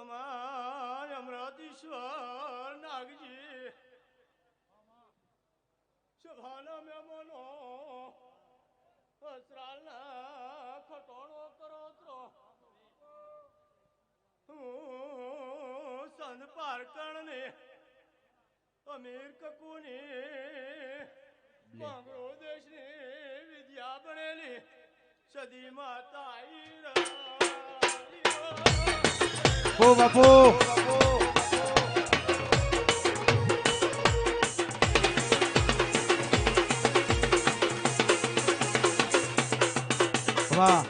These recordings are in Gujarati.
કમાન અમરાતીશ્વર નાગજી. સભાના મેમોનો અસરાલના ખટોણો કરો તો હું સંત પારકણને અમીર કકુની કોંગરો દેશની વિદ્યા બનેલી સદી માતા. બાપુ બાપુ. વાહ.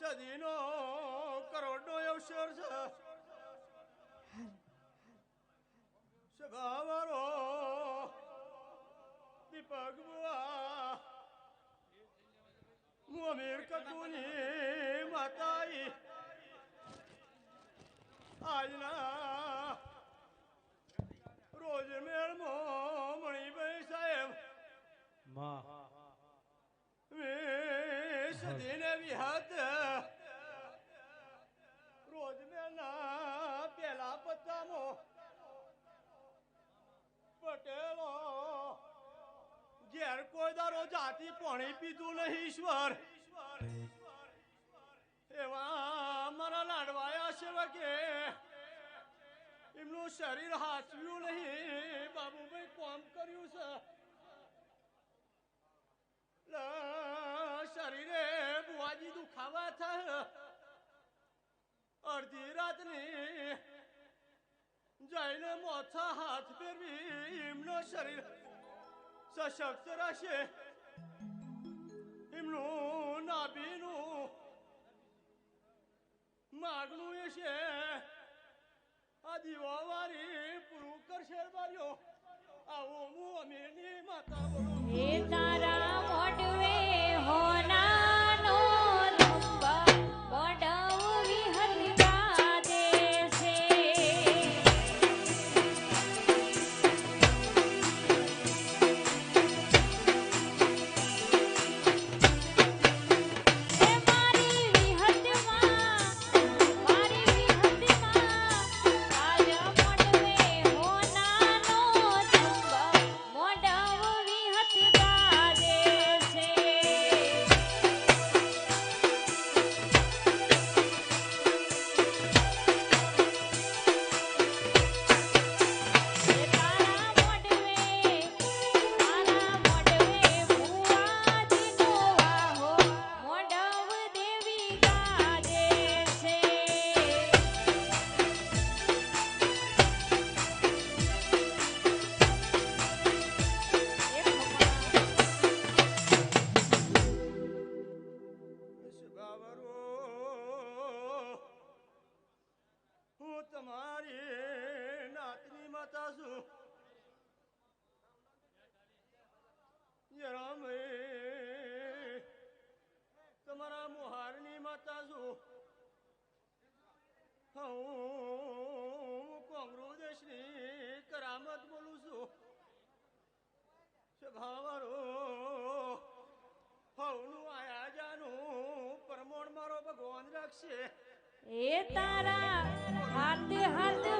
સદીનો કરોડનો દીપક બુઆ હું અમીર કકુની માતાઈ આજના રોજ મેળમાં મણિભાઈ સાહેબ વીસ દિને વિહત ઘેર કોઈ દારો જાતિ પાણી પીધું નહીં, ઈશ્વર. એવા મારા લાડવાયા સેવકે એમનું શરીર હાચવ્યું નહીં. બાબુભાઈ, કોમ કર્યું છે. શરીરે બુવાજી દુખાવા થાય. અડધી રાતની જઈને મોથા હાથ ફેરવી એમનો શરીર સશક્ત રહેશે એમનું નાભીનું માગણું એ છે આ દીવાવાળી પૂરું કરશે બારીઓ આવો હું અમીરની હું કોંગ્રો દેશની કરામત બોલું છું. સભાવાળો, હવનું આયા જાનું પરમોણ મારો ભગવાન રાખશે. એ તારા હાથે હાથ